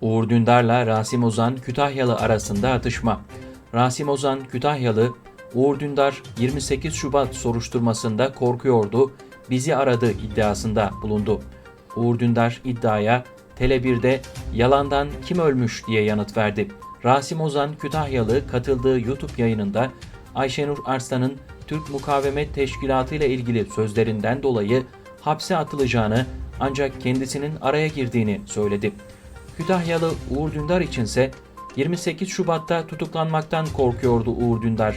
Uğur Dündar'la Rasim Ozan Kütahyalı arasında atışma. Rasim Ozan Kütahyalı, Uğur Dündar 28 Şubat soruşturmasında korkuyordu, bizi aradı iddiasında bulundu. Uğur Dündar iddiaya Tele1'de yalandan kim ölmüş diye yanıt verdi. Rasim Ozan Kütahyalı katıldığı YouTube yayınında Ayşenur Arslan'ın Türk Mukavemet Teşkilatı ile ilgili sözlerinden dolayı hapse atılacağını ancak kendisinin araya girdiğini söyledi. Kütahyalı Uğur Dündar içinse 28 Şubat'ta tutuklanmaktan korkuyordu Uğur Dündar.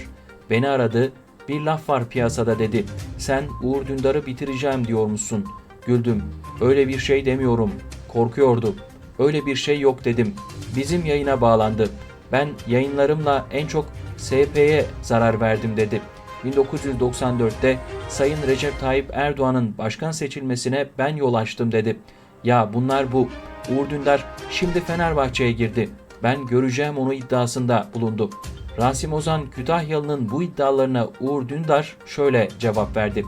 Beni aradı, bir laf var piyasada dedi. Sen Uğur Dündar'ı bitireceğim diyormuşsun. Güldüm. Öyle bir şey demiyorum. Korkuyordu. Öyle bir şey yok dedim. Bizim yayına bağlandı. Ben yayınlarımla en çok SP'ye zarar verdim dedi. 1994'te Sayın Recep Tayyip Erdoğan'ın başkan seçilmesine ben yol açtım dedi. Ya bunlar bu. Uğur Dündar şimdi Fenerbahçe'ye girdi. Ben göreceğim onu iddiasında bulundu. Rasim Ozan Kütahyalı'nın bu iddialarına Uğur Dündar şöyle cevap verdi.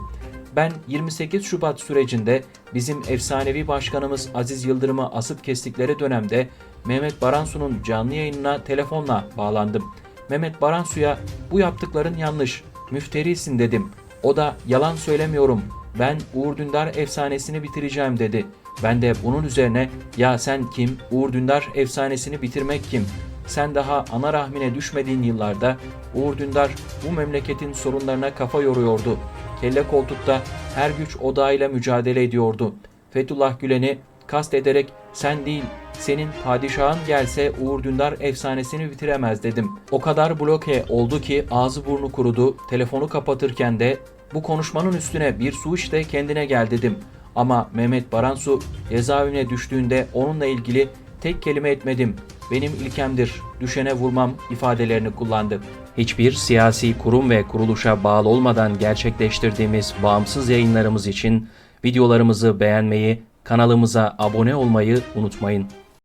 Ben 28 Şubat sürecinde bizim efsanevi başkanımız Aziz Yıldırım'ı asıp kestikleri dönemde Mehmet Baransu'nun canlı yayınına telefonla bağlandım. Mehmet Baransu'ya bu yaptıkların yanlış, müfterisin dedim. O da yalan söylemiyorum, ben Uğur Dündar efsanesini bitireceğim dedi. Ben de bunun üzerine ya sen kim, Uğur Dündar efsanesini bitirmek kim? Sen daha ana rahmine düşmediğin yıllarda Uğur Dündar bu memleketin sorunlarına kafa yoruyordu. Kelle koltukta her güç odağıyla mücadele ediyordu. Fethullah Gülen'i kast ederek sen değil senin padişahın gelse Uğur Dündar efsanesini bitiremez dedim. O kadar bloke oldu ki ağzı burnu kurudu. Telefonu kapatırken de bu konuşmanın üstüne bir su iç de kendine gel dedim. Ama Mehmet Baransu cezaevine düştüğünde onunla ilgili tek kelime etmedim. Benim ilkemdir, düşene vurmam ifadelerini kullandı. Hiçbir siyasi kurum ve kuruluşa bağlı olmadan gerçekleştirdiğimiz bağımsız yayınlarımız için videolarımızı beğenmeyi, kanalımıza abone olmayı unutmayın.